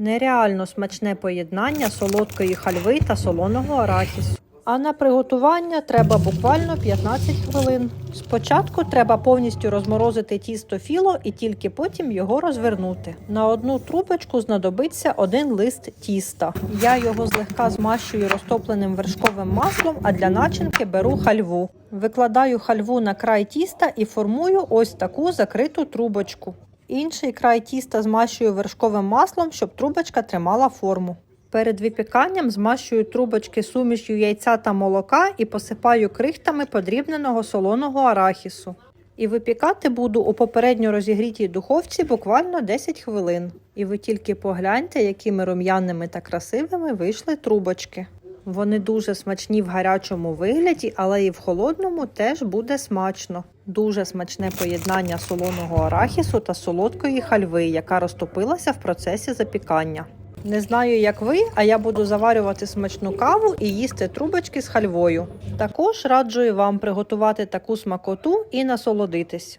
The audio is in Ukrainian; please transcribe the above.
Нереально смачне поєднання солодкої хальви та солоного арахісу. А на приготування треба буквально 15 хвилин. Спочатку треба повністю розморозити тісто філо і тільки потім його розвернути. На одну трубочку знадобиться один лист тіста. Я його злегка змащую розтопленим вершковим маслом, а для начинки беру хальву. Викладаю хальву на край тіста і формую ось таку закриту трубочку. Інший край тіста змащую вершковим маслом, щоб трубочка тримала форму. Перед випіканням змащую трубочки сумішю яйця та молока і посипаю крихтами подрібненого солоного арахісу. І випікати буду у попередньо розігрітій духовці буквально 10 хвилин. І ви тільки погляньте, якими рум'яними та красивими вийшли трубочки. Вони дуже смачні в гарячому вигляді, але і в холодному теж буде смачно. Дуже смачне поєднання солоного арахісу та солодкої хальви, яка розтопилася в процесі запікання. Не знаю, як ви, а я буду заварювати смачну каву і їсти трубочки з хальвою. Також раджую вам приготувати таку смакоту і насолодитись.